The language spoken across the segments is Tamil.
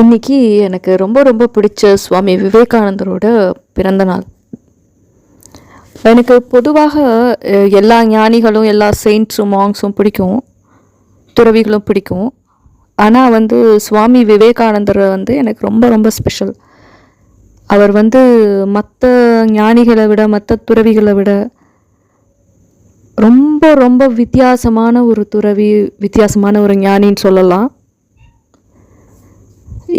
இன்னைக்கு எனக்கு ரொம்ப ரொம்ப பிடிச்ச சுவாமி விவேகானந்தரோட பிறந்த நாள். எனக்கு பொதுவாக எல்லா ஞானிகளும் எல்லா செயின்ட்ஸும் மாங்ஸும் பிடிக்கும். துறவிகளும் பிடிக்கும். ஆனால் வந்து சுவாமி விவேகானந்தர் வந்து எனக்கு ரொம்ப ரொம்ப ஸ்பெஷல் அவர் வந்து மற்ற ஞானிகளை விட மற்ற துறவிகளை விட ரொம்ப ரொம்ப வித்தியாசமான ஒரு துறவி வித்தியாசமான ஒரு ஞானின்னு சொல்லலாம்.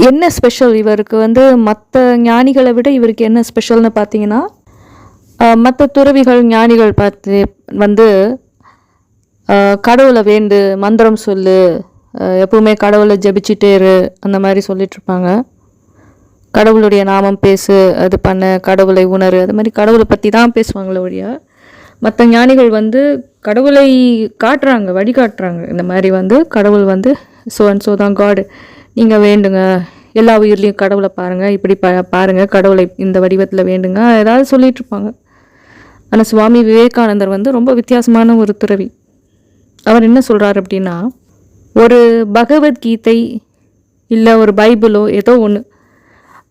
என்ன ஸ்பெஷல் இவருக்கு வந்து மற்ற ஞானிகளை விட இவருக்கு என்ன ஸ்பெஷல்னு பார்த்தீங்கன்னா மற்ற துறவிகள் ஞானிகள் பார்த்து வந்து கடவுளை வேண்டு மந்திரம் சொல்லு எப்பவுமே கடவுளை ஜெபிச்சிட்டே இரு அந்த மாதிரி சொல்லிட்டு இருப்பாங்க. கடவுளுடைய நாமம் பேசு அது பண்ண கடவுளை உணரு அது மாதிரி கடவுளை பற்றி தான் பேசுவாங்களே ஒழிய மற்ற ஞானிகள் வந்து கடவுளை காட்டுறாங்க வழிகாட்டுறாங்க. இந்த மாதிரி வந்து கடவுள் வந்து ஸோ அண்ட் ஸோ தான் காடு நீங்கள் வேண்டுங்க. எல்லா உயிர்லேயும் கடவுளை பாருங்கள் இப்படி பா பாருங்கள் கடவுளை இந்த வடிவத்தில் வேண்டுங்க. ஏதாவது சொல்லிகிட்ருப்பாங்க ஆனால் சுவாமி விவேகானந்தர் வந்து ரொம்ப வித்தியாசமான ஒரு துறவி. அவர் என்ன சொல்கிறார் அப்படின்னா ஒரு பகவத்கீதை இல்லை ஒரு பைபிளோ ஏதோ ஒன்று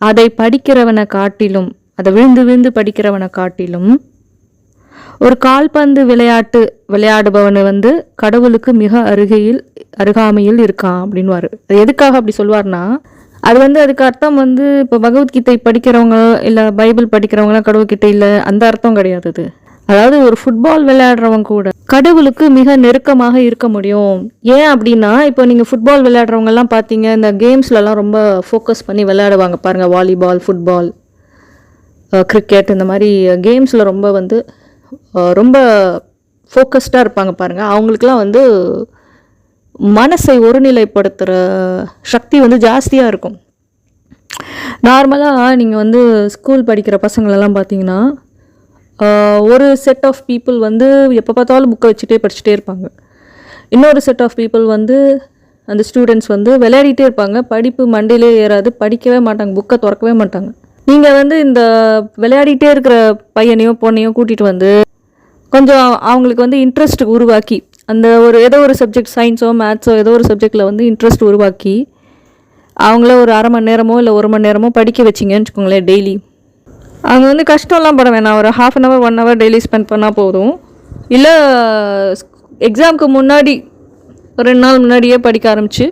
அதை படிக்கிறவனை காட்டிலும் அதை விழுந்து விழுந்து படிக்கிறவனை காட்டிலும் ஒரு கால்பந்து விளையாட்டு விளையாடுபவன் வந்து கடவுளுக்கு மிக அருகையில் அருகாமையில் இருக்கான் அப்படின்வாரு அது எதுக்காக அப்படி சொல்வார்னா அது வந்து அதுக்கு அர்த்தம் வந்து இப்போ பகவத்கீதை படிக்கிறவங்க இல்லை பைபிள் படிக்கிறவங்களாம் கடவுள்கிட்ட இல்லை அந்த அர்த்தம் கிடையாது அது. அதாவது ஒரு ஃபுட்பால் விளையாடுறவங்க கூட கடவுளுக்கு மிக நெருக்கமாக இருக்க முடியும். ஏன் அப்படின்னா இப்போ நீங்கள் ஃபுட்பால் விளையாடுறவங்கலாம் பார்த்தீங்க இந்த கேம்ஸ்லலாம் ரொம்ப ஃபோக்கஸ் பண்ணி விளையாடுவாங்க பாருங்கள் வாலிபால் ஃபுட்பால் கிரிக்கெட் இந்த மாதிரி கேம்ஸில் ரொம்ப வந்து ரொம்ப ஃபோக்கஸ்டாக இருப்பாங்க பாருங்கள் அவங்களுக்குலாம் வந்து மனசை ஒருநிலைப்படுத்துகிற சக்தி வந்து ஜாஸ்தியாக இருக்கும். நார்மலாக நீங்கள் வந்து ஸ்கூல் படிக்கிற பசங்களெல்லாம் பார்த்தீங்கன்னா ஒரு செட் ஆஃப் பீப்புள் வந்து எப்போ பார்த்தாலும் புக்கை வச்சுட்டே படிச்சுட்டே இருப்பாங்க. இன்னொரு செட் ஆஃப் பீப்புள் வந்து அந்த ஸ்டூடெண்ட்ஸ் வந்து விளையாடிட்டே இருப்பாங்க. படிப்பு மண்டையிலே ஏறாது படிக்கவே மாட்டாங்க புக்கை திறக்கவே மாட்டாங்க. நீங்கள் வந்து இந்த விளையாடிட்டே இருக்கிற பையனையோ பொண்ணையோ கூட்டிகிட்டு வந்து கொஞ்சம் அவங்களுக்கு வந்து இன்ட்ரெஸ்ட் உருவாக்கி அந்த ஒரு ஏதோ ஒரு சப்ஜெக்ட் சயின்ஸோ மேத்ஸோ ஏதோ ஒரு சப்ஜெக்டில் வந்து இன்ட்ரெஸ்ட் உருவாக்கி அவங்கள ஒரு அரை மணி நேரமோ இல்லை ஒரு மணி நேரமோ படிக்க வச்சிங்கன்னு வச்சுக்கோங்களேன் டெய்லி அவங்க வந்து கஷ்டம்லாம் பட வேணாம். ஒரு half an hour one hour daily spend பண்ணால் போதும். இல்லை எக்ஸாமுக்கு முன்னாடி ஒரு ரெண்டு நாள் முன்னாடியே படிக்க ஆரம்பித்து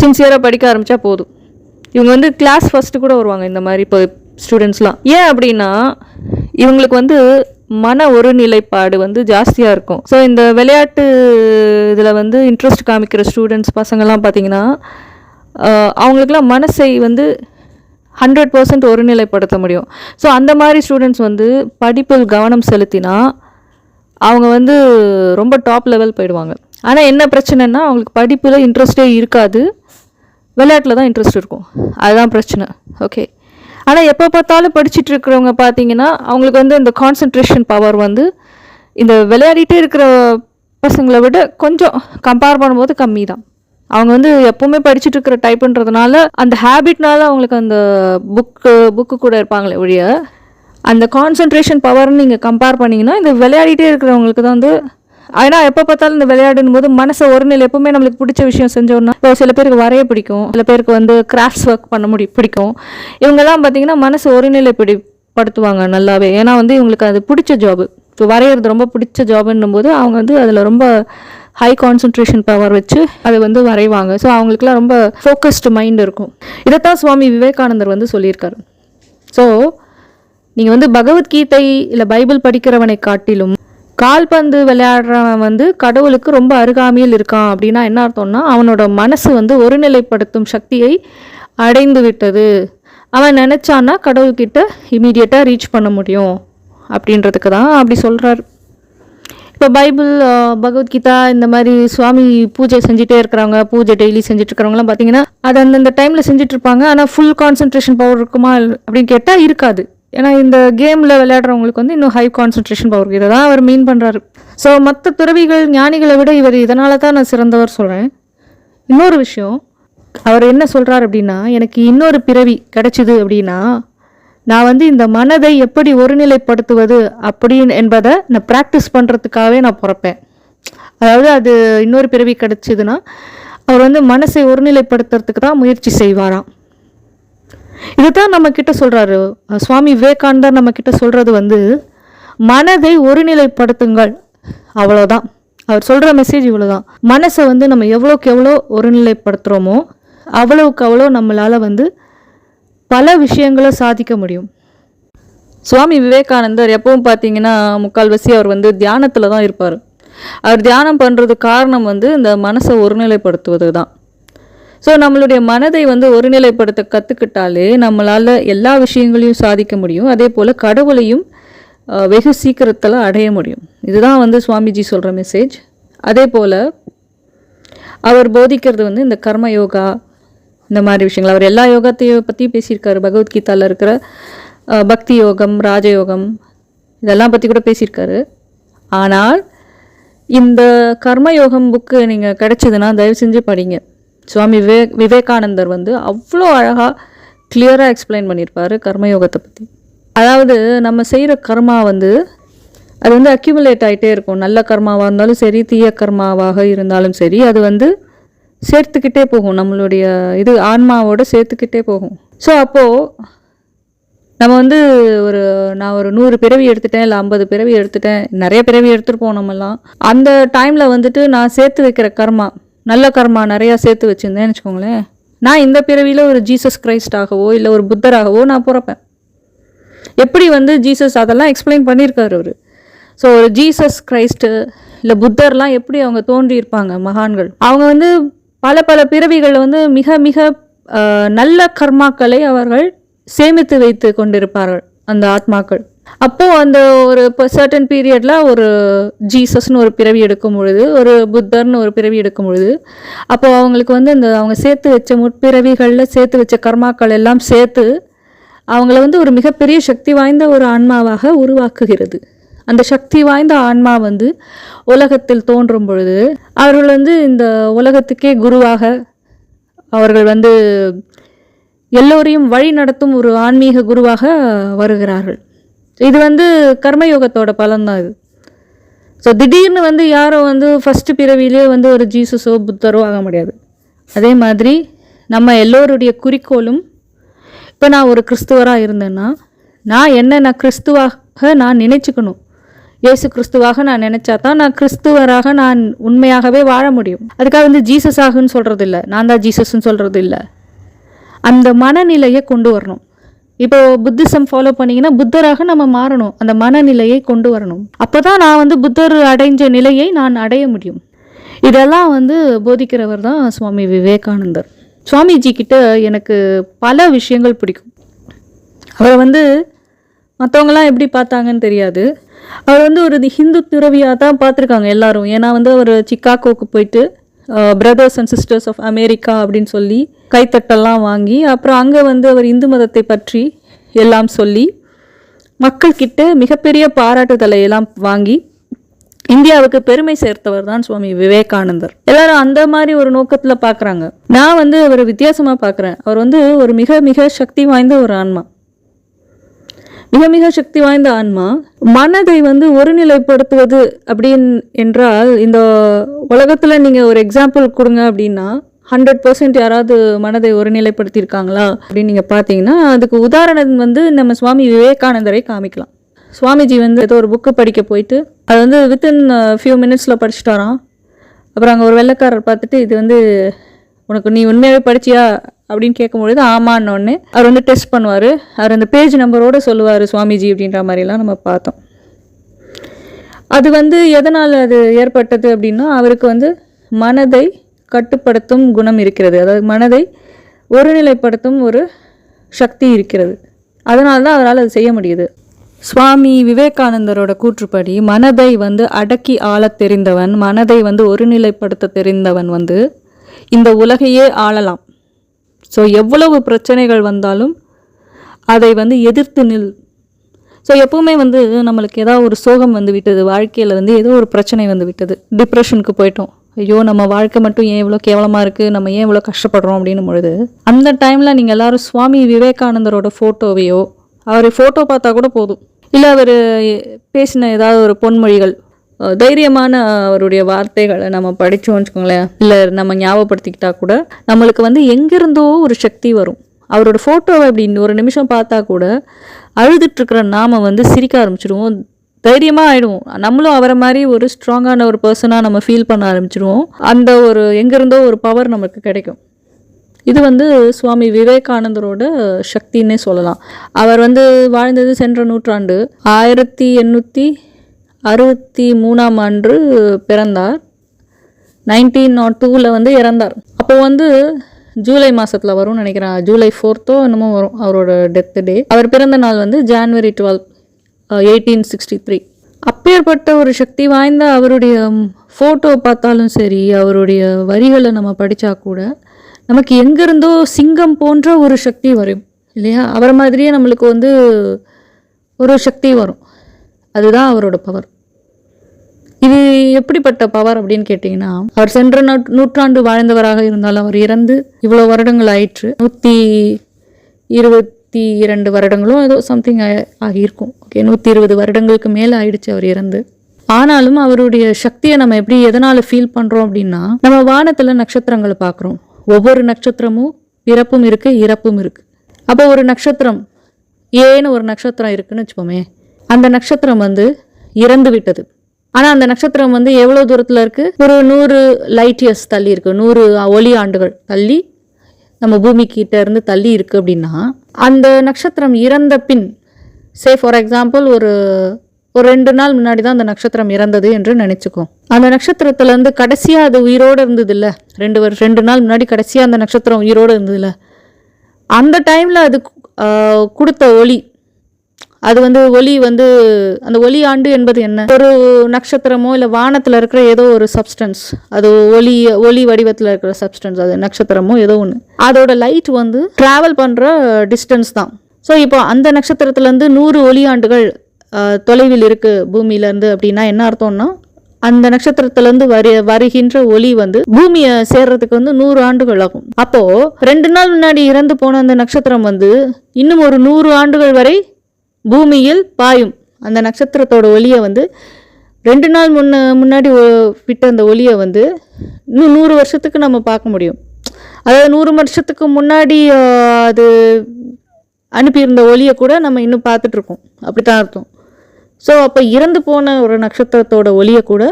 சின்சியராக படிக்க ஆரம்பித்தா போதும். இவங்க வந்து கிளாஸ் ஃபஸ்ட்டு கூட வருவாங்க இந்த மாதிரி இப்போ ஸ்டூடெண்ட்ஸ்லாம் ஏன் அப்படின்னா இவங்களுக்கு வந்து மன ஒருநிலைப்பாடு வந்து ஜாஸ்தியாக இருக்கும். ஸோ இந்த விளையாட்டு இதில் வந்து இன்ட்ரெஸ்ட் காமிக்கிற ஸ்டூடெண்ட்ஸ் பசங்கள்லாம் பார்த்தீங்கன்னா அவங்களுக்குலாம் மனசை வந்து ஹண்ட்ரட் பர்சன்ட் ஒருநிலைப்படுத்த முடியும். ஸோ அந்த மாதிரி ஸ்டூடெண்ட்ஸ் வந்து படிப்பில் கவனம் செலுத்தினா அவங்க வந்து ரொம்ப டாப் லெவல் போயிடுவாங்க. ஆனால் என்ன பிரச்சனைன்னா அவங்களுக்கு படிப்பில் இன்ட்ரெஸ்டே இருக்காது. விளையாட்டில் தான் இன்ட்ரெஸ்ட் இருக்கும். அதுதான் பிரச்சனை. ஓகே ஆனால் எப்போ பார்த்தாலும் படிச்சுட்டு இருக்கிறவங்க பார்த்தீங்கன்னா அவங்களுக்கு வந்து இந்த கான்சன்ட்ரேஷன் பவர் வந்து இந்த விளையாடிட்டே இருக்கிற பசங்களை விட கொஞ்சம் கம்பேர் பண்ணும்போது கம்மி தான் அவங்க வந்து எப்போவுமே படிச்சுட்டு இருக்கிற டைப்புன்றதுனால அந்த ஹேபிட்னால அவங்களுக்கு அந்த புக்கு புக்கு கூட இருப்பாங்களே ஒழிய அந்த கான்சன்ட்ரேஷன் பவர்னு நீங்கள் கம்பேர் பண்ணிங்கன்னா இந்த விளையாடிட்டே இருக்கிறவங்களுக்கு தான் வந்து ஏன்னா எப்போ பார்த்தாலும் இந்த விளையாடும் போது மனசை ஒரு நிலை எப்பவுமே நம்மளுக்கு பிடிச்ச விஷயம் செஞ்சோம்னா இப்போ சில பேருக்கு வரைய பிடிக்கும் சில பேருக்கு வந்து கிராஃப்ட்ஸ் ஒர்க் பண்ண முடியும் பிடிக்கும். இவங்கெல்லாம் பார்த்தீங்கன்னா மனசு ஒருநிலைப்படி படுத்துவாங்க நல்லாவே. ஏன்னா வந்து இவங்களுக்கு அது பிடிச்ச ஜாபு ஸோ வரைகிறது ரொம்ப பிடிச்ச ஜாப்ன்னும் போது அவங்க வந்து அதில் ரொம்ப ஹை கான்சன்ட்ரேஷன் பவர் வச்சு அதை வந்து வரைவாங்க. ஸோ அவங்களுக்குலாம் ரொம்ப ஃபோக்கஸ்டு மைண்ட் இருக்கும். இதைத்தான் சுவாமி விவேகானந்தர் வந்து சொல்லியிருக்காரு. ஸோ நீங்கள் வந்து பகவத்கீதை இல்லை பைபிள் படிக்கிறவனை காட்டிலும் கால்பந்து விளையாடுறவன் வந்து கடவுளுக்கு ரொம்ப அருகாமையில் இருக்கான் அப்படின்னா என்ன அர்த்தம்னா அவனோட மனசு வந்து ஒருநிலைப்படுத்தும் சக்தியை அடைந்து விட்டது. அவன் நினச்சான்னா கடவுள்கிட்ட இமீடியட்டாக ரீச் பண்ண முடியும் அப்படின்றதுக்கு தான் அப்படி சொல்கிறார் இப்போ பைபிள் பகவத்கீதா இந்த மாதிரி சுவாமி பூஜை செஞ்சுட்டே இருக்கிறவங்க பூஜை டெய்லி செஞ்சுட்டு இருக்கிறவங்களாம் பார்த்தீங்கன்னா அது அந்தந்த டைமில் செஞ்சுட்டு இருப்பாங்க. ஆனால் ஃபுல் கான்சன்ட்ரேஷன் பவர் இருக்குமா அப்படின்னு கேட்டால் இருக்காது. ஏன்னா இந்த கேமில் விளையாடுறவங்களுக்கு வந்து இன்னும் ஹை கான்சன்ட்ரேஷன் பவர் இதை தான் அவர் மீன் பண்ணுறாரு ஸோ மற்ற துறவிகள் ஞானிகளை விட இவர் இதனால தான் நான் சிறந்தவர் சொல்கிறேன் இன்னொரு விஷயம் அவர் என்ன சொல்கிறார் அப்படின்னா எனக்கு இன்னொரு பிறவி கிடைச்சிது அப்படின்னா நான் வந்து இந்த மனதை எப்படி ஒருநிலைப்படுத்துவது அப்படின்னு என்பதை நான் ப்ராக்டிஸ் பண்ணுறதுக்காகவே நான் பிறப்பேன். அதாவது அது இன்னொரு பிறவி கிடைச்சிதுன்னா அவர் வந்து மனசை ஒருநிலைப்படுத்துறதுக்கு தான் முயற்சி செய்வாராம். இதுதான் நம்ம கிட்ட சொல்றாரு. சுவாமி விவேகானந்தர் நம்ம கிட்ட சொல்றது வந்து மனதை ஒருநிலைப்படுத்துங்கள். அவ்வளோதான் அவர் சொல்ற மெசேஜ் இவ்வளோதான் மனசை வந்து நம்ம எவ்வளோக்கு எவ்வளோ ஒருநிலைப்படுத்துகிறோமோ அவ்வளவுக்கு அவ்வளோ நம்மளால வந்து பல விஷயங்களை சாதிக்க முடியும். சுவாமி விவேகானந்தர் எப்பவும் பார்த்தீங்கன்னா முக்கால்வாசி அவர் வந்து தியானத்தில் தான் இருப்பார். அவர் தியானம் பண்ணுறதுக்கு காரணம் வந்து இந்த மனசை ஒருநிலைப்படுத்துவது தான் ஸோ நம்மளுடைய மனதை வந்து ஒருநிலைப்படுத்த கற்றுக்கிட்டாலே நம்மளால் எல்லா விஷயங்களையும் சாதிக்க முடியும். அதே போல் கடவுளையும் வெகு சீக்கிரத்தில் அடைய முடியும். இதுதான் வந்து சுவாமிஜி சொல்கிற மெசேஜ் அதே போல் அவர் போதிக்கிறது வந்து இந்த கர்ம யோகா இந்த மாதிரி விஷயங்கள். அவர் எல்லா யோகத்தையும் பற்றி பேசியிருக்காரு. பகவத்கீதாவில் இருக்கிற பக்தி யோகம் ராஜயோகம் இதெல்லாம் பற்றி கூட பேசியிருக்காரு. ஆனால் இந்த கர்மயோகம் புக்கு நீங்கள் கிடைச்சதுன்னா தயவு செஞ்சு படிங்க. சுவாமி விவேக் விவேகானந்தர் வந்து அவ்வளோ அழகாக கிளியராக எக்ஸ்பிளைன் பண்ணியிருப்பாரு கர்மயோகத்தை பற்றி அதாவது நம்ம செய்கிற கர்மா வந்து அது வந்து அக்யூமுலேட் ஆகிட்டே இருக்கும். நல்ல கர்மாவாக இருந்தாலும் சரி தீய கர்மாவாக இருந்தாலும் சரி அது வந்து சேர்த்துக்கிட்டே போகும். நம்மளுடைய இது ஆன்மாவோட சேர்த்துக்கிட்டே போகும். ஸோ அப்போது நம்ம வந்து ஒரு நான் ஒரு நூறு பிறவி எடுத்துட்டேன் இல்லை ஐம்பது பிறவி எடுத்துட்டேன் நிறைய பிறவி எடுத்துகிட்டு போனோமெல்லாம் அந்த டைமில் வந்துட்டு நான் சேர்த்து வைக்கிற கர்மா நல்ல கர்மா நிறையா சேர்த்து வச்சுருந்தேன்னு வச்சுக்கோங்களேன் நான் இந்த பிறவியில் ஒரு ஜீசஸ் கிரைஸ்டாகவோ இல்லை ஒரு புத்தராகவோ நான் பிறப்பேன். எப்படி வந்து ஜீசஸ் அதெல்லாம் எக்ஸ்பிளைன் பண்ணியிருக்காரு அவர். ஸோ ஒரு ஜீசஸ் கிரைஸ்ட்டு இல்லை புத்தர்லாம் எப்படி அவங்க தோன்றியிருப்பாங்க மகான்கள்? அவங்க வந்து பல பல பிறவிகளில் வந்து மிக மிக நல்ல கர்மாக்களை அவர்கள் சேமித்து வைத்து கொண்டிருப்பார்கள். அந்த ஆத்மாக்கள். அப்போது அந்த ஒரு இப்போ சர்டன் பீரியடில் ஒரு ஜீசஸ்னு ஒரு பிறவி எடுக்கும் பொழுது ஒரு புத்தர்னு ஒரு பிறவி எடுக்கும் பொழுது அப்போ அவங்களுக்கு வந்து அந்த அவங்க சேர்த்து வச்ச முற்பிறவிகளில் சேர்த்து வச்ச கர்மாக்கள் எல்லாம் சேர்த்து அவங்கள வந்து ஒரு மிகப்பெரிய சக்தி வாய்ந்த ஒரு ஆன்மாவாக உருவாக்குகிறது. அந்த சக்தி வாய்ந்த ஆன்மா வந்து உலகத்தில் தோன்றும் பொழுது அவர்கள் வந்து இந்த உலகத்துக்கே குருவாக அவர்கள் வந்து எல்லோரையும் வழி நடத்தும் ஒரு ஆன்மீக குருவாக வருகிறார்கள். இது வந்து கர்மயோகத்தோட பலன்தான் இது. ஸோ திடீர்னு வந்து யாரும் வந்து ஃபஸ்ட்டு பிறவிலே வந்து ஒரு ஜீசஸோ புத்தரோ ஆக முடியாது. அதே மாதிரி நம்ம எல்லோருடைய குறிக்கோளும் இப்போ நான் ஒரு கிறிஸ்துவராக இருந்தேன்னா நான் என்ன நான் கிறிஸ்துவாக நான் நினைச்சுக்கணும்? இயேசு கிறிஸ்துவாக நான் நினச்சா தான் நான் கிறிஸ்துவராக நான் உண்மையாகவே வாழ முடியும். அதுக்காக வந்து ஜீசஸ் ஆகுன்னு சொல்கிறது இல்லை நான் தான் ஜீசஸ்ன்னு சொல்கிறது இல்லை அந்த மனநிலையை கொண்டு வரணும். இப்போ புத்திசம் ஃபாலோ பண்ணிங்கன்னா புத்தராக நம்ம மாறணும். அந்த மனநிலையை கொண்டு வரணும். அப்போ தான் நான் வந்து புத்தர் அடைஞ்ச நிலையை நான் அடைய முடியும். இதெல்லாம் வந்து போதிக்கிறவர் தான் சுவாமி விவேகானந்தர். சுவாமிஜி கிட்ட எனக்கு பல விஷயங்கள் பிடிக்கும். அவரை வந்து மற்றவங்களாம் எப்படி பார்த்தாங்கன்னு தெரியாது. அவர் வந்து ஒரு ஹிந்து துறவியாக தான் பார்த்துருக்காங்க எல்லாரும். ஏன்னா வந்து அவர் சிக்காகோக்கு போயிட்டு brothers and sisters of America அப்படின்னு சொல்லி கைத்தட்டெல்லாம் வாங்கி அப்புறம் அங்கே வந்து அவர் இந்து மதத்தை பற்றி எல்லாம் சொல்லி மக்கள்கிட்ட மிகப்பெரிய பாராட்டுதலை எல்லாம் வாங்கி இந்தியாவுக்கு பெருமை சேர்த்தவர் தான் சுவாமி விவேகானந்தர். எல்லாரும் அந்த மாதிரி ஒரு நோக்கத்தில் பார்க்குறாங்க நான் வந்து அவரை வித்தியாசமாக பார்க்குறேன் அவர் வந்து ஒரு மிக மிக சக்தி வாய்ந்த ஒரு ஆன்மா. மிக மிக சக்தி வாய்ந்த ஆன்மா. மனதை வந்து ஒருநிலைப்படுத்துவது அப்படின்னு என்றால் இந்த உலகத்தில் நீங்கள் ஒரு எக்ஸாம்பிள் கொடுங்க அப்படின்னா ஹண்ட்ரட் பர்சன்ட் யாராவது மனதை ஒருநிலைப்படுத்தியிருக்காங்களா அப்படின்னு நீங்கள் பார்த்தீங்கன்னா அதுக்கு உதாரணம் வந்து நம்ம சுவாமி விவேகானந்தரை காமிக்கலாம். சுவாமிஜி வந்து ஏதோ ஒரு புக்கு படிக்க போயிட்டு அது வந்து வித்தின் ஃபியூ uh, மினிட்ஸில் படிச்சுட்டாராம் அப்புறம் அங்கே ஒரு வெள்ளைக்காரர் பார்த்துட்டு இது வந்து உனக்கு நீ உண்மையாகவே படிச்சியா? அப்படின்னு கேட்கும்பொழுது ஆமான்னொன்னு அவர் வந்து டெஸ்ட் பண்ணுவார். அவர் அந்த பேஜ் நம்பரோட சொல்லுவார் சுவாமிஜி அப்படின்ற மாதிரிலாம் நம்ம பார்த்தோம். அது வந்து எதனால் அது ஏற்பட்டது அப்படின்னா அவருக்கு வந்து மனதை கட்டுப்படுத்தும் குணம் இருக்கிறது. அதாவது மனதை ஒருநிலைப்படுத்தும் ஒரு சக்தி இருக்கிறது. அதனால தான் அவரால் அது செய்ய முடியுது. சுவாமி விவேகானந்தரோட கூற்றுப்படி மனதை வந்து அடக்கி ஆள தெரிந்தவன் மனதை வந்து ஒருநிலைப்படுத்த தெரிந்தவன் வந்து இந்த உலகையே ஆளலாம். ஸோ எவ்வளவு பிரச்சனைகள் வந்தாலும் அதை வந்து எதிர்த்து நில். ஸோ எப்போவுமே வந்து நம்மளுக்கு ஏதாவது ஒரு சோகம் வந்து விட்டது வாழ்க்கையில் வந்து ஏதோ ஒரு பிரச்சனை வந்து விட்டது. டிப்ரெஷனுக்கு போயிட்டோம். ஐயோ நம்ம வாழ்க்கை மட்டும் ஏன் இவ்வளோ கேவலமாக இருக்குது நம்ம ஏன் இவ்வளோ கஷ்டப்படுறோம்? அப்படின்னும் பொழுது அந்த டைமில் நீங்கள் எல்லோரும் சுவாமி விவேகானந்தரோட ஃபோட்டோவையோ அவர் ஃபோட்டோ பார்த்தா கூட போதும். இல்லை அவர் பேசின ஏதாவது ஒரு பொன்மொழிகள் தைரியமான அவருடைய வார்த்தைகளை நம்ம படித்தோம்னு வச்சுக்கோங்களேன். இல்லை நம்ம ஞாபகப்படுத்திக்கிட்டா கூட நம்மளுக்கு வந்து எங்கேருந்தோ ஒரு சக்தி வரும். அவரோட ஃபோட்டோவை அப்படி ஒரு நிமிஷம் பார்த்தா கூட அழுதுட்டுருக்கிற நாம் நாம வந்து சிரிக்க ஆரம்பிச்சிடுவோம் தைரியமாக ஆயிடுவோம். நம்மளும் அவரை மாதிரி ஒரு ஸ்ட்ராங்கான ஒரு பர்சனாக நம்ம ஃபீல் பண்ண ஆரம்பிச்சிடுவோம் அந்த ஒரு எங்கேருந்தோ ஒரு பவர் நமக்கு கிடைக்கும். இது வந்து சுவாமி விவேகானந்தரோட சக்தின்னே சொல்லலாம். அவர் வந்து வாழ்ந்தது சென்ற நூற்றாண்டு ஆயிரத்தி எண்ணூற்றி அறுபத்தி மூணாம் ஆண்டு பிறந்தார். நைன்டீன் நாட் டூவில் வந்து இறந்தார். அப்போது வந்து ஜூலை மாதத்தில் வரும்னு நினைக்கிறேன். ஜூலை ஃபோர்த்தோ என்னமோ வரும் அவரோட டெத் டே அவர் பிறந்த நாள் வந்து January twelve eighteen sixty three அப்பேற்பட்ட ஒரு சக்தி வாய்ந்த அவருடைய ஃபோட்டோ பார்த்தாலும் சரி அவருடைய வரிகளை நம்ம படித்தா கூட நமக்கு எங்கேருந்தோ சிங்கம் போன்ற ஒரு சக்தி வரும் இல்லையா? அவரை மாதிரியே நம்மளுக்கு வந்து ஒரு சக்தி வரும். அதுதான் அவரோட பவர் இது எப்படிப்பட்ட பவர் அப்படின்னு கேட்டிங்கன்னா அவர் சென்ற நூற்றாண்டு வாழ்ந்தவராக இருந்தாலும் அவர் இறந்து இவ்வளோ வருடங்கள் ஆயிற்று. நூற்றி இருபத்தி இரண்டு வருடங்களும் ஏதோ சம்திங் ஆகியிருக்கும். ஓகே நூற்றி இருபது வருடங்களுக்கு மேலே ஆயிடுச்சு அவர் இறந்து. ஆனாலும் அவருடைய சக்தியை நம்ம எப்படி எதனால் ஃபீல் பண்ணுறோம் அப்படின்னா நம்ம வானத்தில் நட்சத்திரங்களை பார்க்குறோம். ஒவ்வொரு நட்சத்திரமும் பிறப்பும் இருக்குது இறப்பும் இருக்குது அப்போ ஒரு நட்சத்திரம் ஏன்னு ஒரு நட்சத்திரம் இருக்குன்னு வச்சுப்போமே அந்த நட்சத்திரம் வந்து இறந்து விட்டது ஆனால் அந்த நட்சத்திரம் வந்து எவ்வளோ தூரத்தில் இருக்குது ஒரு நூறு லைட் இயர்ஸ் தள்ளி இருக்கு. நூறு ஒளி ஆண்டுகள் தள்ளி நம்ம பூமி கிட்ட இருந்து தள்ளி இருக்கு அப்படின்னா அந்த நட்சத்திரம் இறந்த பின் சே ஃபார் எக்ஸாம்பிள் ஒரு ஒரு ரெண்டு நாள் முன்னாடி தான் அந்த நட்சத்திரம் இறந்தது என்று நினைச்சுக்கோ. அந்த நட்சத்திரத்துல இருந்து கடைசியா அது உயிரோடு இருந்தது இல்ல ரெண்டு வரு ரெண்டு நாள் முன்னாடி கடைசியா அந்த நட்சத்திரம் உயிரோடு இருந்தது இல்ல அந்த டைம்ல அது கொடுத்த ஒளி அது வந்து ஒளி வந்து அந்த ஒளி ஆண்டு என்பது என்ன? ஒரு நட்சத்திரமோ இல்லை வானத்தில் இருக்கிற ஏதோ ஒரு சப்ஸ்டன்ஸ் அது ஒளி ஒளி வடிவத்தில் இருக்கிற சப்ஸ்டன்ஸ் அது நட்சத்திரமோ ஏதோ ஒன்று அதோட லைட் வந்து ட்ராவல் பண்ணுற டிஸ்டன்ஸ் தான். ஸோ இப்போ அந்த நட்சத்திரத்துலேருந்து நூறு ஒளி ஆண்டுகள் தொலைவில் இருக்குது பூமியிலேருந்து அப்படின்னா என்ன அர்த்தம்னா அந்த நட்சத்திரத்திலேருந்து வரு வருகின்ற ஒளி வந்து பூமியை சேர்றதுக்கு வந்து நூறு ஆண்டுகள் ஆகும். அப்போது ரெண்டு நாள் முன்னாடி இறந்து போன அந்த நட்சத்திரம் வந்து இன்னும் ஒரு நூறு ஆண்டுகள் வரை பூமியில் பாயும். அந்த நட்சத்திரத்தோட ஒளியை வந்து ரெண்டு நாள் முன்ன முன்னாடி ஒ- விட்ட அந்த ஒளியை வந்து இன்னும் நூறு வருஷத்துக்கு நம்ம பார்க்க முடியும். அதாவது நூறு வருஷத்துக்கு முன்னாடி அது அனுப்பியிருந்த ஒளியை கூட நம்ம இன்னும் பார்த்துட்ருக்கோம். அப்படி தான் அர்த்தம். ஸோ அப்போ இறந்து போன ஒரு நட்சத்திரத்தோட ஒளியை கூட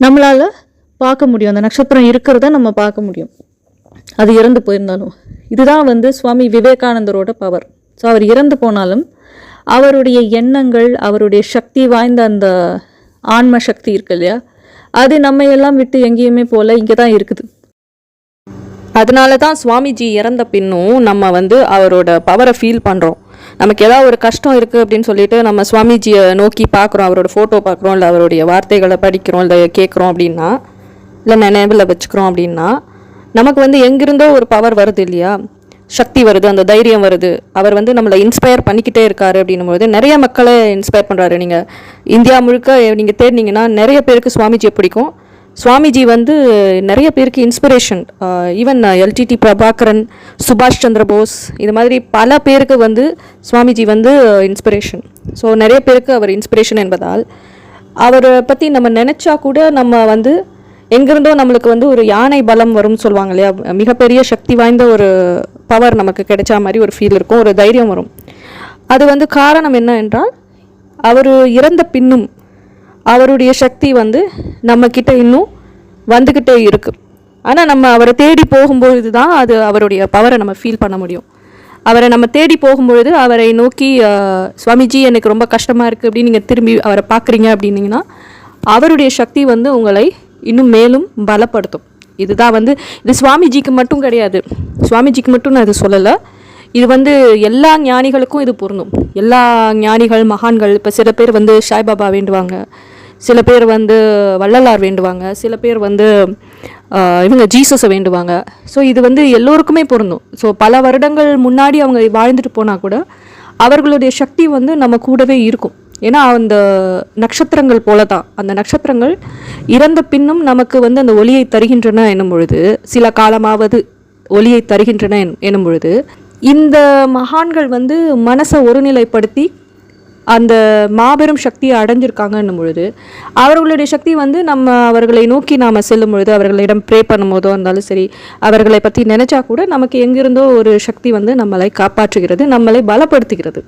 நம்மளால் பார்க்க முடியும். அந்த நட்சத்திரம் இருக்கிறத நம்ம பார்க்க முடியும். அது இறந்து போயிருந்தாலும். இதுதான் வந்து சுவாமி விவேகானந்தரோட பவர் ஸோ அவர் இறந்து போனாலும் அவருடைய எண்ணங்கள் அவருடைய சக்தி வாய்ந்த அந்த ஆன்ம சக்தி இருக்கு இல்லையா? அது நம்ம எல்லாம் விட்டு எங்கேயுமே போல இங்கே தான் இருக்குது. அதனால தான் சுவாமிஜி இறந்த பின்னும் நம்ம வந்து அவரோட பவரை ஃபீல் பண்ணுறோம் நமக்கு ஏதாவது ஒரு கஷ்டம் இருக்குது அப்படின்னு சொல்லிட்டு நம்ம சுவாமிஜியை நோக்கி பார்க்குறோம் அவரோட ஃபோட்டோ பார்க்குறோம் இல்லை அவருடைய வார்த்தைகளை படிக்கிறோம் இல்லை கேட்குறோம் அப்படின்னா இல்லை நினைவில் வச்சுக்கிறோம் அப்படின்னா நமக்கு வந்து எங்கிருந்தோ ஒரு பவர் வருது இல்லையா? சக்தி வருது அந்த தைரியம் வருது. அவர் வந்து நம்மளை இன்ஸ்பயர் பண்ணிக்கிட்டே இருக்காரு அப்படின்னும்போது நிறைய மக்களை இன்ஸ்பயர் பண்ணுறாரு நீங்கள் இந்தியா முழுக்க நீங்கள் தேடினீங்கன்னா நிறைய பேருக்கு சுவாமிஜியை பிடிக்கும். சுவாமிஜி வந்து நிறைய பேருக்கு இன்ஸ்பிரேஷன் ஈவன் எல்டிடி பிரபாகரன் சுபாஷ் சந்திர போஸ் இது மாதிரி பல பேருக்கு வந்து சுவாமிஜி வந்து இன்ஸ்பிரேஷன் ஸோ நிறைய பேருக்கு அவர் இன்ஸ்பிரேஷன் என்பதால் அவரை பற்றி நம்ம நினச்சா கூட நம்ம வந்து எங்கிருந்தோ நம்மளுக்கு வந்து ஒரு யானை பலம் வரும்னு சொல்லுவாங்க இல்லையா? மிகப்பெரிய சக்தி வாய்ந்த ஒரு பவர் நமக்கு கிடைச்ச மாதிரி ஒரு ஃபீல் இருக்கும் ஒரு தைரியம் வரும். அது வந்து காரணம் என்ன என்றால் அவர் இறந்த பின்னும் அவருடைய சக்தி வந்து நம்மக்கிட்ட இன்னும் வந்துக்கிட்டே இருக்குது ஆனால் நம்ம அவரை தேடி போகும்பொழுது தான் அது அவருடைய பவரை நம்ம ஃபீல் பண்ண முடியும். அவரை நம்ம தேடி போகும்பொழுது அவரை நோக்கி சுவாமிஜி எனக்கு ரொம்ப கஷ்டமாக இருக்குது அப்படின்னு நீங்கள் திரும்பி அவரை பார்க்குறீங்க அப்படின்னீங்கன்னா அவருடைய சக்தி வந்து உங்களை இன்னும் மேலும் பலப்படுத்தும். இதுதான் வந்து இது சுவாமிஜிக்கு மட்டும் கிடையாது. சுவாமிஜிக்கு மட்டும் நான் இது சொல்லலை. இது வந்து எல்லா ஞானிகளுக்கும் இது பொருந்தும். எல்லா ஞானிகள் மகான்கள் இப்போ சில பேர் வந்து சாய்பாபா வேண்டுவாங்க. சில பேர் வந்து வள்ளலார் வேண்டுவாங்க. சில பேர் வந்து இவங்க ஜீசஸை வேண்டுவாங்க. ஸோ இது வந்து எல்லோருக்குமே பொருந்தும். ஸோ பல வருடங்கள் முன்னாடி அவங்க வாழ்ந்துட்டு போனால் கூட அவர்களுடைய சக்தி வந்து நம்ம கூடவே இருக்கும். ஏன்னா அந்த நட்சத்திரங்கள் போல தான் அந்த நட்சத்திரங்கள் இறந்த பின்னும் நமக்கு வந்து அந்த ஒளியை தருகின்றன என்னும் பொழுது சில காலமாவது ஒளியை தருகின்றன என்- எனும் பொழுது இந்த மகான்கள் வந்து மனசை ஒருநிலைப்படுத்தி அந்த மாபெரும் சக்தியை அடைஞ்சிருக்காங்கன்னும் பொழுது அவர்களுடைய சக்தி வந்து நம்ம அவர்களை நோக்கி நாம் செல்லும் பொழுது அவர்களிடம் ப்ரே பண்ணும் போதோ இருந்தாலும் சரி அவர்களை பற்றி நினச்சா கூட நமக்கு எங்கிருந்தோ ஒரு சக்தி வந்து நம்மளை காப்பாற்றுகிறது நம்மளை பலப்படுத்துகிறது.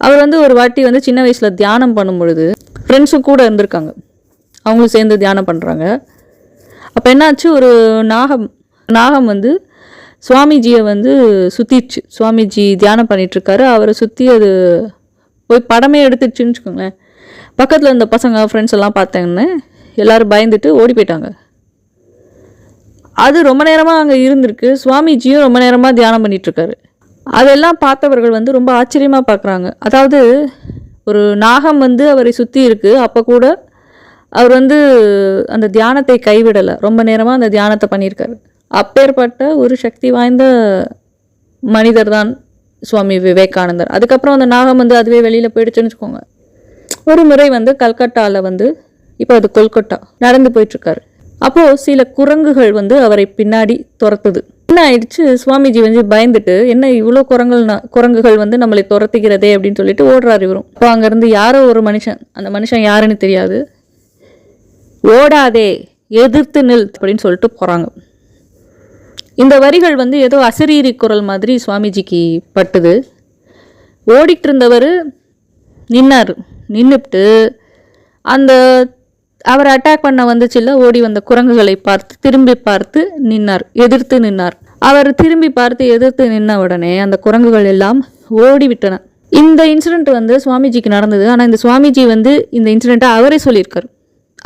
அவர் வந்து ஒரு வாட்டி வந்து சின்ன வயசில் தியானம் பண்ணும் பொழுது ஃப்ரெண்ட்ஸும் கூட இருந்திருக்காங்க. அவங்களும் சேர்ந்து தியானம் பண்ணுறாங்க அப்போ என்னாச்சு? ஒரு நாகம் நாகம் வந்து சுவாமிஜியை வந்து சுற்றிடுச்சு சுவாமிஜி தியானம் பண்ணிகிட்ருக்காரு அவரை சுற்றி அது போய் படமே எடுத்துச்சுன்னு வச்சுக்கோங்களேன். பக்கத்தில் இருந்த பசங்க ஃப்ரெண்ட்ஸ் எல்லாம் பார்த்தாங்கன்னு எல்லாரும் பயந்துட்டு ஓடி போயிட்டாங்க. அது ரொம்ப நேரமாக அங்கே இருந்திருக்கு. சுவாமிஜியும் ரொம்ப நேரமாக தியானம் பண்ணிகிட்ருக்காரு அதெல்லாம் பார்த்தவர்கள் வந்து ரொம்ப ஆச்சரியமாக பார்க்குறாங்க. அதாவது ஒரு நாகம் வந்து அவரை சுற்றி இருக்கு. அப்போ கூட அவர் வந்து அந்த தியானத்தை கைவிடலை. ரொம்ப நேரமாக அந்த தியானத்தை பண்ணியிருக்காரு. அப்பேற்பட்ட ஒரு சக்தி வாய்ந்த மனிதர் தான் சுவாமி விவேகானந்தர். அதுக்கப்புறம் அந்த நாகம் வந்து அதுவே வெளியில் போயிடுச்சுன்னு வச்சுக்கோங்க. ஒரு முறை வந்து கல்கட்டாவில் வந்து இப்போ அது கொல்கட்டா நடந்து போயிட்டுருக்காரு. அப்போது சில குரங்குகள் வந்து அவரை பின்னாடி துரத்துது. என்ன ஆயிடுச்சு? சுவாமிஜி வந்து பயந்துட்டு என்ன இவ்வளோ குரங்கள் குரங்குகள் வந்து நம்மளை துரத்துகிறதே? அப்படின்னு சொல்லிட்டு ஓடுறாரு இவரும். இப்போ அங்கேருந்து யாரோ ஒரு மனுஷன் அந்த மனுஷன் யாருன்னு தெரியாது. ஓடாதே எதிர்த்து நில் அப்படின்னு சொல்லிட்டு போகிறாங்க இந்த வரிகள் வந்து ஏதோ அசரீரி குரல் மாதிரி சுவாமிஜிக்கு பட்டுது. ஓடிட்டு இருந்தவர் நின்னார். நின்றுட்டு அந்த அவரை அட்டாக் பண்ண வந்துச்சுல்ல ஓடி வந்த குரங்குகளை பார்த்து திரும்பி பார்த்து நின்னார் எதிர்த்து நின்னார். அவர் திரும்பி பார்த்து எதிர்த்து நின்ன உடனே அந்த குரங்குகள் எல்லாம் ஓடிவிட்டன. இந்த இன்சிடெண்ட் வந்து சுவாமிஜிக்கு நடந்தது. ஆனால் இந்த சுவாமிஜி வந்து இந்த இன்சிடெண்ட்டை அவரே சொல்லியிருக்காரு.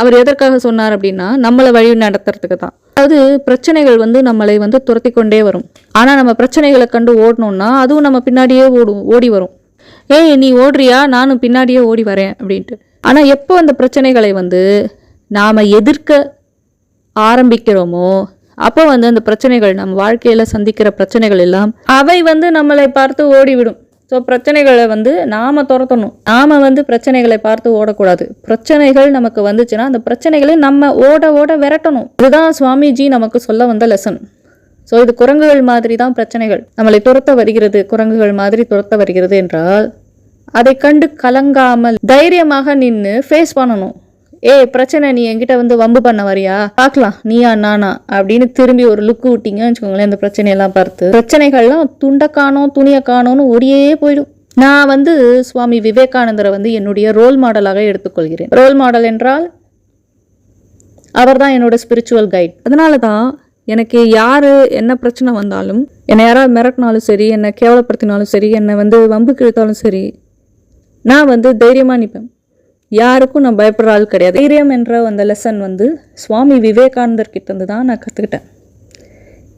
அவர் எதற்காக சொன்னார் அப்படின்னா நம்மளை வழி நடத்துறதுக்கு தான் அதாவது பிரச்சனைகள் வந்து நம்மளை வந்து துரத்தி கொண்டே வரும். ஆனால் நம்ம பிரச்சனைகளை கண்டு ஓடணும்னா அதுவும் நம்ம பின்னாடியே ஓடும் ஓடி வரும். ஏய் நீ ஓடுறியா? நானும் பின்னாடியே ஓடி வரேன் அப்படின்ட்டு. ஆனால் எப்போ அந்த பிரச்சனைகளை வந்து நாம் எதிர்க்க ஆரம்பிக்கிறோமோ அப்போ வந்து அந்த பிரச்சனைகள் நம்ம வாழ்க்கையில் சந்திக்கிற பிரச்சனைகள் எல்லாம் அவை வந்து நம்மளை பார்த்து ஓடிவிடும். ஸோ பிரச்சனைகளை வந்து நாம துரத்தணும். நாம் வந்து பிரச்சனைகளை பார்த்து ஓடக்கூடாது. பிரச்சனைகள் நமக்கு வந்துச்சுன்னா அந்த பிரச்சனைகளை நம்ம ஓட ஓட விரட்டணும். இதுதான் சுவாமிஜி நமக்கு சொல்ல வந்த லெசன் ஸோ இது குரங்குகள் மாதிரி தான் பிரச்சனைகள். நம்மளை துரத்த வருகிறது குரங்குகள் மாதிரி துரத்த வருகிறது என்றால் அதை கண்டு கலங்காமல் தைரியமாக நின்று ஃபேஸ் பண்ணணும். ஏய் பிரச்சனை நீ என்கிட்ட வந்து வம்பு பண்ண வரியா? பார்க்கலாம். நீயா நானா? அப்படின்னு திரும்பி ஒரு லுக்கு விட்டீங்கன்னு வச்சுக்கோங்களேன் இந்த பிரச்சனையெல்லாம் பார்த்து. பிரச்சனைகள்லாம் துண்டை காணோம் துணியை காணோம்னு ஓடியே போயிடும். நான் வந்து சுவாமி விவேகானந்தரை வந்து என்னுடைய ரோல் மாடலாக எடுத்துக்கொள்கிறேன். ரோல் மாடல் என்றால் அவர் தான் என்னோட ஸ்பிரிச்சுவல் கைட் அதனால தான் எனக்கு யார் என்ன பிரச்சனை வந்தாலும் என்னை யாராவது மிரட்டினாலும் சரி என்னை கேவலப்படுத்தினாலும் சரி என்னை வந்து வம்பு இழுத்தாலும் சரி நான் வந்து தைரியமாக நிற்பேன் யாருக்கும் நான் பயப்படுற ஆள் கிடையாது. தைரியம் என்ற அந்த லெசன் வந்து சுவாமி விவேகானந்தர் கிட்டேருந்து தான் நான் கற்றுக்கிட்டேன்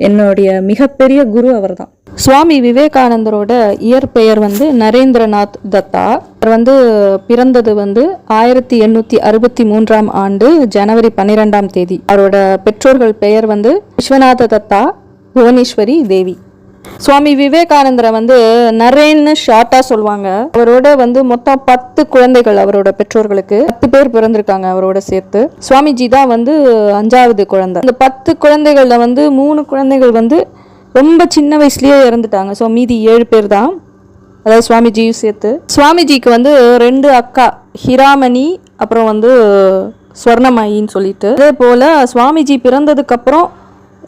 என்னுடைய மிகப்பெரிய குரு அவர்தான். சுவாமி விவேகானந்தரோட இயற்பெயர் வந்து நரேந்திரநாத் தத்தா. அவர் வந்து பிறந்தது வந்து ஆயிரத்தி எண்ணூற்றி அறுபத்தி மூன்றாம் ஆண்டு ஜனவரி பன்னிரெண்டாம் தேதி. அவரோட பெற்றோர்கள் பெயர் வந்து விஸ்வநாத தத்தா புவனேஸ்வரி தேவி. சுவாமி விவேகானந்தரை வந்து நரேன்னு ஷார்ட்டா சொல்லுவாங்க. அவரோட வந்து மொத்தம் பத்து குழந்தைகள் அவரோட பெற்றோர்களுக்கு. பத்து பேர் பிறந்திருக்காங்க அவரோட சேர்த்து. சுவாமிஜி தான் வந்து அஞ்சாவது குழந்தை. இந்த பத்து குழந்தைகள்ல வந்து மூணு குழந்தைகள் வந்து ரொம்ப சின்ன வயசுலயே இறந்துட்டாங்க. ஸோ மீதி ஏழு பேர் தான். அதாவது சுவாமிஜியும் சேர்த்து. சுவாமிஜிக்கு வந்து ரெண்டு அக்கா ஹிராமணி அப்புறம் வந்து சொர்ணமாயின்னு சொல்லிட்டு. அதே போல் சுவாமிஜி பிறந்ததுக்கப்புறம்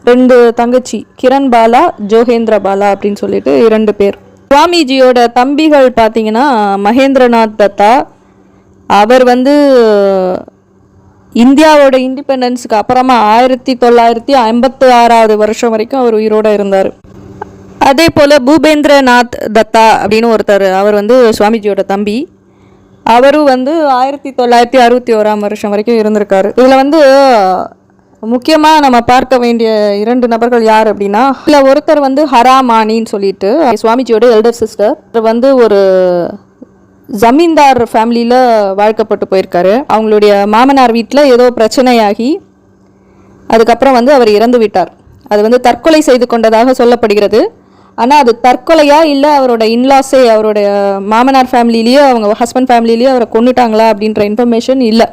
ரெண்டு தங்கச்சி கிரண் பாலா ஜோகேந்திர பாலா அப்படின்னு சொல்லிட்டு இரண்டு பேர். சுவாமிஜியோட தம்பிகள் பார்த்தீங்கன்னா மகேந்திரநாத் தத்தா. அவர் வந்து இந்தியாவோட இண்டிபெண்டன்ஸுக்கு அப்புறமா ஆயிரத்தி தொள்ளாயிரத்தி ஐம்பத்தி ஆறாவது வருஷம் வரைக்கும் அவர் உயிரோட இருந்தார். அதே போல் பூபேந்திரநாத் தத்தா அப்படின்னு ஒருத்தர் அவர் வந்து சுவாமிஜியோட தம்பி. அவரும் வந்து ஆயிரத்தி தொள்ளாயிரத்தி அறுபத்தி ஓராம் வருஷம் வரைக்கும் இருந்திருக்காரு. இதில் வந்து முக்கியமாக நம்ம பார்க்க வேண்டிய இரண்டு நபர்கள் யார் அப்படின்னா இல்லை ஒருத்தர் வந்து ஹராமானின்னு சொல்லிட்டு சுவாமிஜியோட எல்டர் சிஸ்டர் வந்து ஒரு ஜமீன்தார் ஃபேமிலியில் வாழ்க்கப்பட்டு போயிருக்காரு. அவங்களுடைய மாமனார் வீட்டில் ஏதோ பிரச்சனையாகி அதுக்கப்புறம் வந்து அவர் இறந்து விட்டார். அது வந்து தற்கொலை செய்து கொண்டதாக சொல்லப்படுகிறது. ஆனால் அது தற்கொலையா இல்லை அவரோட இன்லாஸே அவருடைய மாமனார் ஃபேமிலிலேயே அவங்க ஹஸ்பண்ட் ஃபேமிலிலேயே அவரை கொண்டுட்டாங்களா அப்படின்ற இன்ஃபர்மேஷன் இல்லை.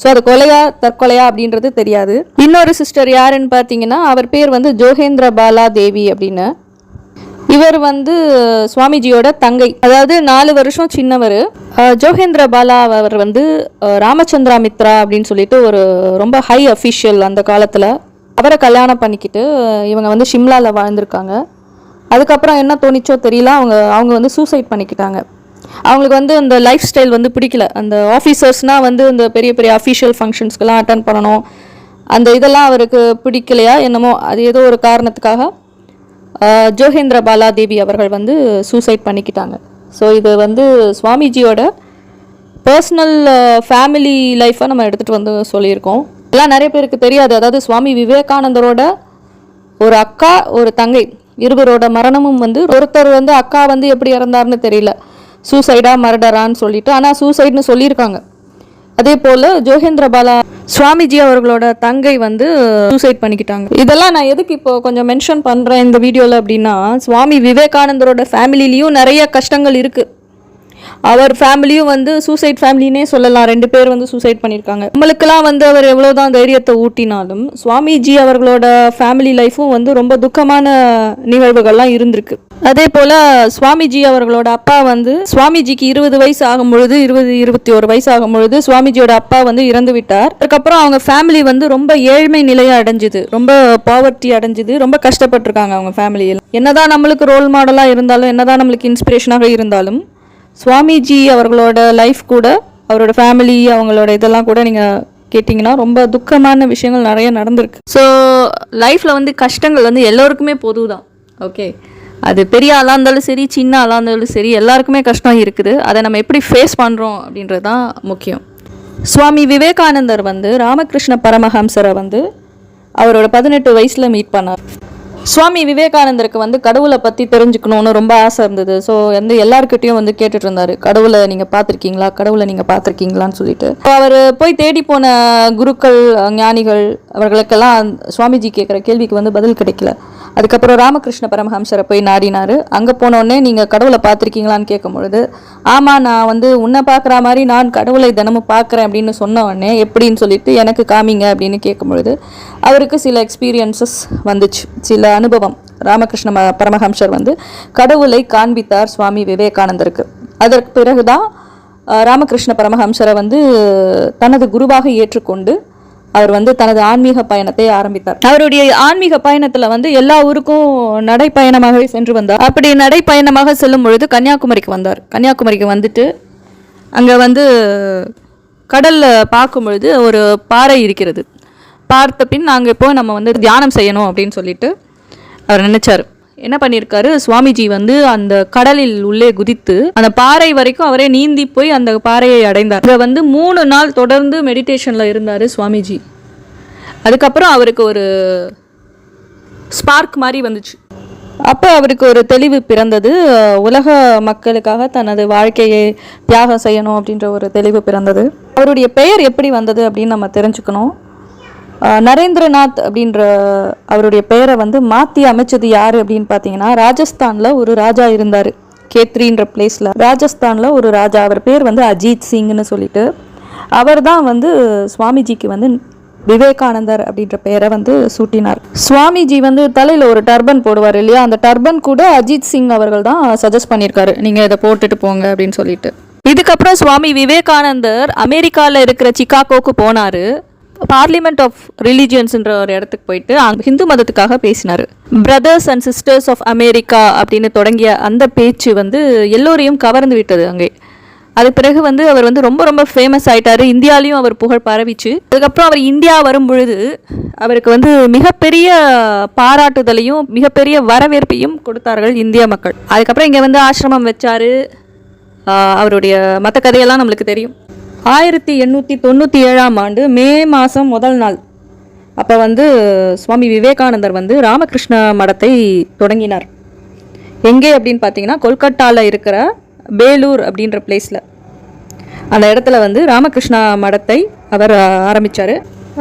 ஸோ அது கொலையா தற்கொலையா அப்படின்றது தெரியாது. இன்னொரு சிஸ்டர் யாருன்னு பார்த்தீங்கன்னா அவர் பேர் வந்து ஜோகேந்திர பாலா தேவி அப்படின்னு. இவர் வந்து சுவாமிஜியோட தங்கை. அதாவது நாலு வருஷம் சின்னவர். ஜோகேந்திர பாலா அவர் வந்து ராமச்சந்திரா மித்ரா அப்படின்னு சொல்லிட்டு ஒரு ரொம்ப ஹை அஃபிஷியல் அந்த காலத்தில். அவரை கல்யாணம் பண்ணிக்கிட்டு இவங்க வந்து ஷிம்லாவில் வாழ்ந்திருக்காங்க. அதுக்கப்புறம் என்ன தோணிச்சோ தெரியல அவங்க அவங்க வந்து சூசைட் பண்ணிக்கிட்டாங்க. அவங்களுக்கு வந்து அந்த லைஃப் ஸ்டைல் வந்து பிடிக்கல. அந்த ஆஃபீஸர்ஸ்னால் வந்து இந்த பெரிய பெரிய அஃபிஷியல் ஃபங்க்ஷன்ஸ்க்கெல்லாம் அட்டன் பண்ணணும். அந்த இதெல்லாம் அவருக்கு பிடிக்கலையா என்னமோ அது ஏதோ ஒரு காரணத்துக்காக ஜோகேந்திர பாலா தேவி அவர்கள் வந்து சூசைட் பண்ணிக்கிட்டாங்க. ஸோ இது வந்து சுவாமிஜியோட பர்சனல் ஃபேமிலி லைஃப்பை நம்ம எடுத்துகிட்டு வந்து சொல்லியிருக்கோம். இதெல்லாம் நிறைய பேருக்கு தெரியாது. அதாவது சுவாமி விவேகானந்தரோட ஒரு அக்கா ஒரு தங்கை இருவரோட மரணமும் வந்து ஒருத்தர் வந்து அக்கா வந்து எப்படி இறந்தாருன்னு தெரியல. சூசைடா மர்டரான்னு சொல்லிட்டு ஆனால் சூசைட்னு சொல்லியிருக்காங்க. அதே போல் ஜோகேந்திர பாலா சுவாமிஜி அவர்களோட தங்கை வந்து சூசைட் பண்ணிக்கிட்டாங்க. இதெல்லாம் நான் எதுக்கு இப்போ கொஞ்சம் மென்ஷன் பண்ணுறேன் இந்த வீடியோவில் அப்படின்னா சுவாமி விவேகானந்தரோட ஃபேமிலிலையும் நிறைய கஷ்டங்கள் இருக்குது அவர் ஃபேமிலியும் வந்து சூசைட் ஃபேமிலினே சொல்லலாம். ரெண்டு பேர் வந்து சூசைட் பண்ணியிருக்காங்க. நம்மளுக்கெல்லாம் வந்து அவர் எவ்வளோதான் தைரியத்தை ஊட்டினாலும் சுவாமிஜி அவர்களோட ஃபேமிலி லைஃப்பும் வந்து ரொம்ப துக்கமான நிகழ்வுகள்லாம் இருந்திருக்கு. அதே போல் சுவாமிஜி அவர்களோட அப்பா வந்து சுவாமிஜிக்கு இருபது வயசு ஆகும் பொழுது இருபது இருபத்தி ஒரு வயசு ஆகும் பொழுது சுவாமிஜியோட அப்பா வந்து இறந்து விட்டார். அதுக்கப்புறம் அவங்க ஃபேமிலி வந்து ரொம்ப ஏழ்மை நிலையை அடைஞ்சுது ரொம்ப பாவர்ட்டி அடைஞ்சுது ரொம்ப கஷ்டப்பட்டிருக்காங்க அவங்க ஃபேமிலியில் என்னதான் நம்மளுக்கு ரோல் மாடலாக இருந்தாலும் என்னதான் நம்மளுக்கு இன்ஸ்பிரேஷனாக இருந்தாலும் சுவாமிஜி அவர்களோட லைஃப் கூட அவரோட ஃபேமிலி அவங்களோட இதெல்லாம் கூட நீங்கள் கேட்டிங்கன்னா ரொம்ப துக்கமான விஷயங்கள் நிறைய நடந்திருக்கு. ஸோ லைஃப்பில் வந்து கஷ்டங்கள் வந்து எல்லோருக்குமே பொது தான் ஓகே அது பெரிய ஆளாக இருந்தாலும் சரி சின்ன ஆளாக இருந்தாலும் சரி எல்லாருக்குமே கஷ்டம் இருக்குது. அதை நம்ம எப்படி ஃபேஸ் பண்ணுறோம் அப்படின்றது தான் முக்கியம். சுவாமி விவேகானந்தர் வந்து ராமகிருஷ்ண பரமஹம்சரை வந்து அவரோட பதினெட்டு வயசில் மீட் பண்ணார். சுவாமி விவேகானந்தருக்கு வந்து கடவுளை பற்றி தெரிஞ்சுக்கணும்னு ரொம்ப ஆசை இருந்தது. ஸோ வந்து எல்லாருக்கிட்டையும் வந்து கேட்டுட்டு இருந்தார். கடவுளை நீங்கள் பார்த்துருக்கீங்களா? கடவுளை நீங்கள் பார்த்துருக்கீங்களான்னு சொல்லிட்டு. அவர் போய் தேடி போன குருக்கள் ஞானிகள் அவர்களுக்கெல்லாம் சுவாமிஜி கேட்குற கேள்விக்கு வந்து பதில் கிடைக்கல. அதுக்கப்புறம் ராமகிருஷ்ண பரமஹம்சரை போய் நாடினாரு. அங்கே போனோடனே நீங்கள் கடவுளை பார்த்துருக்கீங்களான்னு கேட்கும் பொழுது ஆமாம் நான் வந்து உன்னை பார்க்குற மாதிரி நான் கடவுளை தினமும் பார்க்குறேன் அப்படின்னு சொன்ன உடனே எப்படின்னு சொல்லிட்டு எனக்கு காமிங்க அப்படின்னு கேட்கும் பொழுது அவருக்கு சில எக்ஸ்பீரியன்சஸ் வந்துச்சு. சில அனுபவம். ராமகிருஷ்ண ம- பரமஹம்சர் வந்து கடவுளை காண்பித்தார் சுவாமி விவேகானந்தருக்கு. அதற்கு பிறகுதான் ராமகிருஷ்ண பரமஹம்சரை வந்து தனது குருவாக ஏற்றுக்கொண்டு அவர் வந்து தனது ஆன்மீக பயணத்தை ஆரம்பித்தார். அவருடைய ஆன்மீக பயணத்துல வந்து எல்லா ஊருக்கும் நடைப்பயணமாகவே சென்று வந்தார். அப்படி நடைப்பயணமாக செல்லும் பொழுது கன்னியாகுமரிக்கு வந்தார். கன்னியாகுமரிக்கு வந்துட்டு அங்க வந்து கடல்ல பார்க்கும் பொழுது ஒரு பாறை இருக்கிறது. பார்த்த பின் நாங்கள் இப்போ நம்ம வந்து தியானம் செய்யணும் அப்படின்னு சொல்லிட்டு அவர் நினைச்சார். என்ன பண்ணியிருக்காரு சுவாமிஜி வந்து அந்த கடலில் உள்ளே குதித்து அந்த பாறை வரைக்கும் அவரே நீந்தி போய் அந்த பாறையை அடைந்தார். இதை வந்து மூணு நாள் தொடர்ந்து மெடிடேஷனில் இருந்தார் சுவாமிஜி. அதுக்கப்புறம் அவருக்கு ஒரு ஸ்பார்க் மாதிரி வந்துச்சு. அப்போ அவருக்கு ஒரு தெளிவு பிறந்தது. உலக மக்களுக்காக தனது வாழ்க்கையை தியாகம் செய்யணும் அப்படின்ற ஒரு தெளிவு பிறந்தது. அவருடைய பெயர் எப்படி வந்தது அப்படின்னு நம்ம தெரிஞ்சுக்கணும். நரேந்திரநாத் அப்படின்ற அவருடைய பெயரை வந்து மாற்றி அமைச்சது யார் அப்படின்னு பார்த்தீங்கன்னா ராஜஸ்தானில் ஒரு ராஜா இருந்தார். கேத்ரின்ற பிளேஸில் ராஜஸ்தானில் ஒரு ராஜா. அவர் பேர் வந்து அஜித் சிங்னு சொல்லிட்டு. அவர் தான் வந்து சுவாமிஜிக்கு வந்து விவேகானந்தர் அப்படின்ற பெயரை வந்து சூட்டினார். சுவாமிஜி வந்து தலையில் ஒரு டர்பன் போடுவார் இல்லையா? அந்த டர்பன் கூட அஜித் சிங் அவர்கள் தான் சஜஸ்ட் பண்ணியிருக்காரு. நீங்கள் இதை போட்டுட்டு போங்க அப்படின்னு சொல்லிட்டு. இதுக்கப்புறம் சுவாமி விவேகானந்தர் அமெரிக்காவில் இருக்கிற சிகாகோக்கு போனார். பார்லிமெண்ட் ஆஃப் ரிலீஜியன்ஸ்ன்ற ஒரு இடத்துக்கு போயிட்டு அங்கே ஹிந்து மதத்துக்காக பேசினார். Brothers and sisters of America அப்படின்னு தொடங்கிய அந்த பேச்சு வந்து எல்லோரையும் கவர்ந்து விட்டது அங்கே. அது பிறகு வந்து அவர் வந்து ரொம்ப ரொம்ப ஃபேமஸ் ஆயிட்டாரு. இந்தியாலையும் அவர் புகழ் பரவிச்சு. அதுக்கப்புறம் அவர் இந்தியா வரும் பொழுது அவருக்கு வந்து மிகப்பெரிய பாராட்டுதலையும் மிகப்பெரிய வரவேற்பையும் கொடுத்தார்கள் இந்திய மக்கள். அதுக்கப்புறம் இங்கே வந்து ஆசிரமம் வச்சாரு. அவருடைய மற்ற கதையெல்லாம் நம்மளுக்கு தெரியும். ஆயிரத்தி எண்ணூற்றி தொண்ணூற்றி ஏழாம் ஆண்டு மே மாதம் முதல் நாள். அப்போ வந்து சுவாமி விவேகானந்தர் வந்து ராமகிருஷ்ண மடத்தை தொடங்கினார். எங்கே அப்படின்னு பார்த்தீங்கன்னா கொல்கட்டாவில் இருக்கிற பேலூர் அப்படின்ற பிளேஸில் அந்த இடத்துல வந்து ராமகிருஷ்ணா மடத்தை அவர் ஆரம்பித்தார்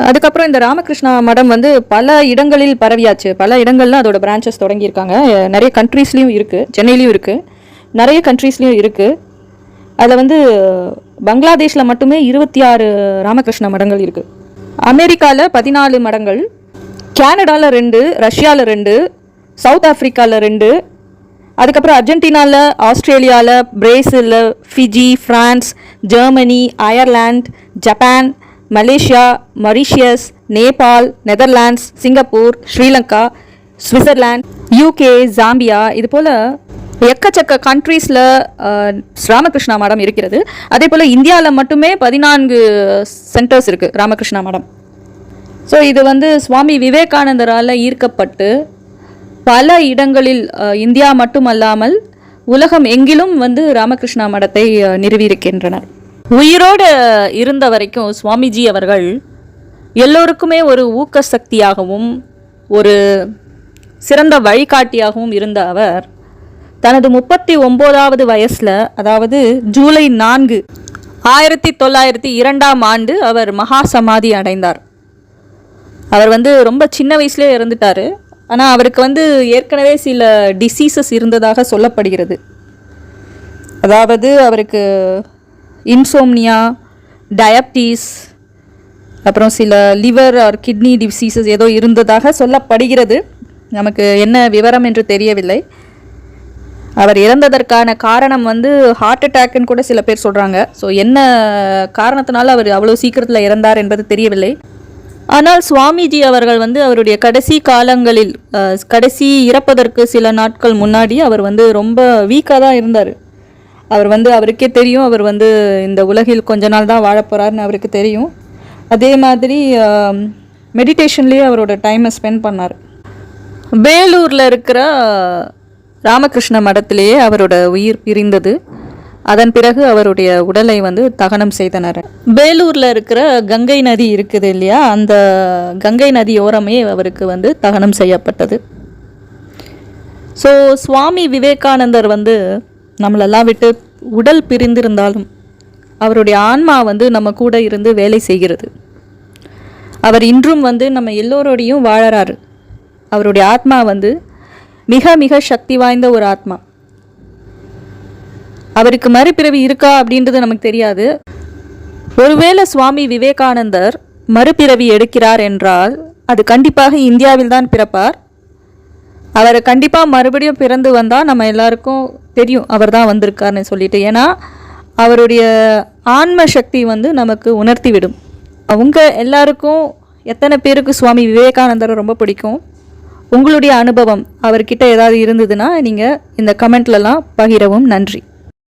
அதுக்கப்புறம் இந்த ராமகிருஷ்ணா மடம் வந்து பல இடங்களில் பரவியாச்சு. பல இடங்களில் அதோட பிரான்ச்சஸ் தொடங்கியிருக்காங்க. நிறைய கண்ட்ரீஸ்லேயும் இருக்குது சென்னையிலையும் இருக்குது நிறைய கண்ட்ரீஸ்லேயும் இருக்குது அதில் வந்து பங்களாதேஷில் மட்டுமே இருபத்தி ஆறு ராமகிருஷ்ண மடங்கள் இருக்குது அமெரிக்காவில் பதினாலு மடங்கள் கேனடாவில் ரெண்டு ரஷ்யாவில் ரெண்டு சவுத் ஆஃப்ரிக்காவில் ரெண்டு அதுக்கப்புறம் அர்ஜென்டினாவில் ஆஸ்திரேலியாவில் பிரேசிலில் Fiji France Germany Ireland Japan Malaysia Mauritius Nepal Netherlands Singapore Sri Lanka Switzerland UK Zambia இது போல் எக்கச்சக்க கண்ட்ரீஸில் ராமகிருஷ்ணா மடம் இருக்கிறது. அதே போல் இந்தியாவில் மட்டுமே பதினான்கு சென்டர்ஸ் இருக்குது ராமகிருஷ்ணா மடம். ஸோ இது வந்து சுவாமி விவேகானந்தரால் ஈர்க்கப்பட்டு பல இடங்களில் இந்தியா மட்டுமல்லாமல் உலகம் எங்கிலும் வந்து ராமகிருஷ்ணா மடத்தை நிறுவியிருக்கின்றனர். உயிரோடு இருந்த வரைக்கும் சுவாமிஜி அவர்கள் எல்லோருக்குமே ஒரு ஊக்க சக்தியாகவும் ஒரு சிறந்த வழிகாட்டியாகவும் இருந்த அவர் தனது முப்பத்தி ஒம்போதாவது வயசில் அதாவது ஜூலை நான்கு ஆயிரத்தி தொள்ளாயிரத்தி இரண்டாம் ஆண்டு அவர் மகா சமாதி அடைந்தார். அவர் வந்து ரொம்ப சின்ன வயசுலேயே இறந்துட்டார். ஆனால் அவருக்கு வந்து ஏற்கனவே சில டிசீசஸ் இருந்ததாக சொல்லப்படுகிறது. அதாவது அவருக்கு இன்சோம்னியா டயபிட்டீஸ் அப்புறம் சில லிவர் ஆர் கிட்னி டிசீசஸ் ஏதோ இருந்ததாக சொல்லப்படுகிறது. நமக்கு என்ன விவரம் என்று தெரியவில்லை. அவர் இறந்ததற்கான காரணம் வந்து ஹார்ட் அட்டாக்னு கூட சில பேர் சொல்கிறாங்க ஸோ என்ன காரணத்தினால அவர் அவ்வளோ சீக்கிரத்தில் இறந்தார் என்பது தெரியவில்லை. ஆனால் சுவாமிஜி அவர்கள் வந்து அவருடைய கடைசி காலங்களில் கடைசி இறப்பதற்கு சில நாட்கள் முன்னாடி அவர் வந்து ரொம்ப வீக்காக தான் இருந்தார். அவர் வந்து அவருக்கே தெரியும் அவர் வந்து இந்த உலகில் கொஞ்ச நாள் தான் வாழப் போறாருன்னு அவருக்கு தெரியும். அதே மாதிரி மெடிடேஷன்லேயே அவரோட டைமை ஸ்பெண்ட் பண்ணார். வேலூரில் இருக்கிற ராமகிருஷ்ண மடத்திலேயே அவரோட உயிர் பிரிந்தது. அதன் பிறகு அவருடைய உடலை வந்து தகனம் செய்தனர். வேலூரில் இருக்கிற கங்கை நதி இருக்குது இல்லையா? அந்த கங்கை நதி ஓரமே அவருக்கு வந்து தகனம் செய்யப்பட்டது. ஸோ சுவாமி விவேகானந்தர் வந்து நம்மளெல்லாம் விட்டு உடல் பிரிந்திருந்தாலும் அவருடைய ஆன்மா வந்து நம்ம கூட இருந்து வேலை செய்கிறது. அவர் இன்றும் வந்து நம்ம எல்லோரோடையும் வாழறாரு. அவருடைய ஆத்மா வந்து மிக மிக சக்தி வாய்ந்த ஒரு ஆத்மா. அவருக்கு மறுபிறவி இருக்கா அப்படின்றது நமக்கு தெரியாது. ஒருவேளை சுவாமி விவேகானந்தர் மறுபிறவி எடுக்கிறார் என்றால் அது கண்டிப்பாக இந்தியாவில் தான் பிறப்பார். அவரை கண்டிப்பாக மறுபடியும் பிறந்து வந்தால் நம்ம எல்லாருக்கும் தெரியும் அவர் தான் வந்திருக்காருன்னு சொல்லிட்டு. ஏன்னா அவருடைய ஆன்ம சக்தி வந்து நமக்கு உணர்த்தி விடும். அவங்க எல்லாருக்கும் எத்தனை பேருக்கு சுவாமி விவேகானந்தரை ரொம்ப பிடிக்கும்? உங்களுடைய அனுபவம் அவர்கிட்ட ஏதாவது இருந்ததுன்னா நீங்கள் இந்த கமெண்ட்லலாம் பகிரவும் நன்றி.